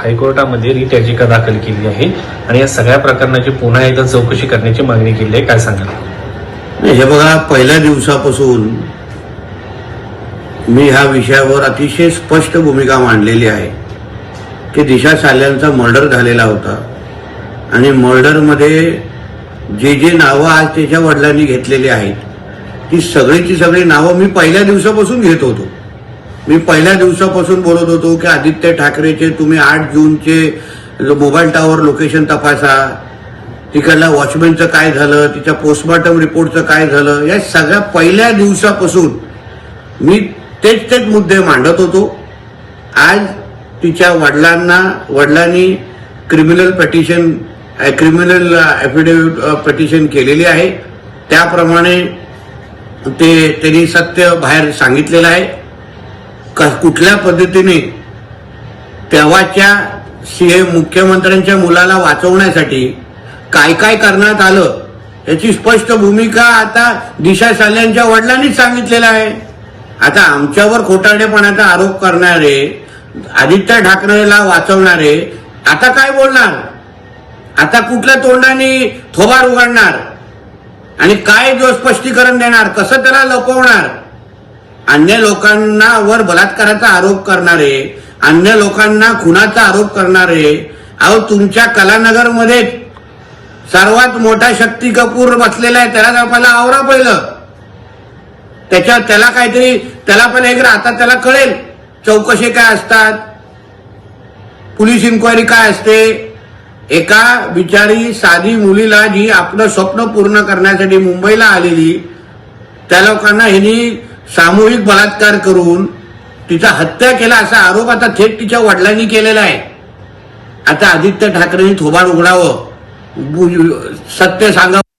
हायकोर्टामध्ये writ याचिका दाखल केली आहे आणि या सगळ्या प्रकरणाची पुन्हा एकदा चौकशी करण्याची मागणी केली आहे. काय सांगाल? नाही, हे बघा पहिल्या दिवसापासून मी ह्या विषयावर अतिशय स्पष्ट भूमिका मांडलेली आहे. की दिशा साल्यांचा मर्डर झालेला होता आणि मर्डरमध्ये जे जे नावं आज त्याच्या वडिलांनी घेतलेली आहेत ती सगळीची सगळी नावं मी पहिल्या दिवसापासून घेत होतो. मी पहिल्या दिवसापासून बोलत होतो की आदित्य ठाकरेचे तुम्ही आठ जूनचे मोबाईल टावर लोकेशन तपासा. तिकडल्या वॉचमॅनचं काय झालं तिच्या पोस्टमॉर्टम रिपोर्टचं काय झालं या सगळ्या पहिल्या दिवसापासून मी तेच तेच मुद्दे मांडत होतो. आज तिच्या वडिलांना वडिलांनी criminal petition criminal affidavit petition केलेली आहे. त्याप्रमाणे ते त्यांनी सत्य बाहेर सांगितलेलं आहे. कुठल्या पद्धतीने तेव्हाच्या सीएम मुख्यमंत्र्यांच्या मुलाला वाचवण्यासाठी काय काय करण्यात आलं याची स्पष्ट भूमिका आता दिशा साल्यांच्या वडिलांनीच सांगितलेलं आहे. आता आमच्यावर खोटाडेपणाचा आरोप करणारे आदित्य ठाकरेला वाचवणारे आता काय बोलणार? आता कुठल्या तोंडाने थोबार उघडणार? आणि काय जो स्पष्टीकरण देणार? कसं त्याला लपवणार? अन्य लोकांना वर बलात्काराचा आरोप करणारे अन्य लोकांना खुनाचा आरोप करणारे अहो तुमच्या कलानगरमध्ये सर्वात मोठा शक्ती कपूर बसलेला आहे त्याला आपल्याला आवरा पहिलं त्याच्या त्याला काहीतरी त्याला पण एक आता त्याला कळेल. चौकशी काय असतात? पोलीस इन्क्वायरी काय असते? एका बिचारी साधी मुलीला जी आपलं स्वप्न पूर्ण करण्यासाठी मुंबईला आलेली त्या लोकांना ह्यांनी सामूहिक बलात्कार करून तिचा हत्या केला असा आरोप आता थेट तिच्या वडिलांनी केलेला आहे. आता आदित्य ठाकरेंनी थोबाड उघडावं. सत्य सांगावं.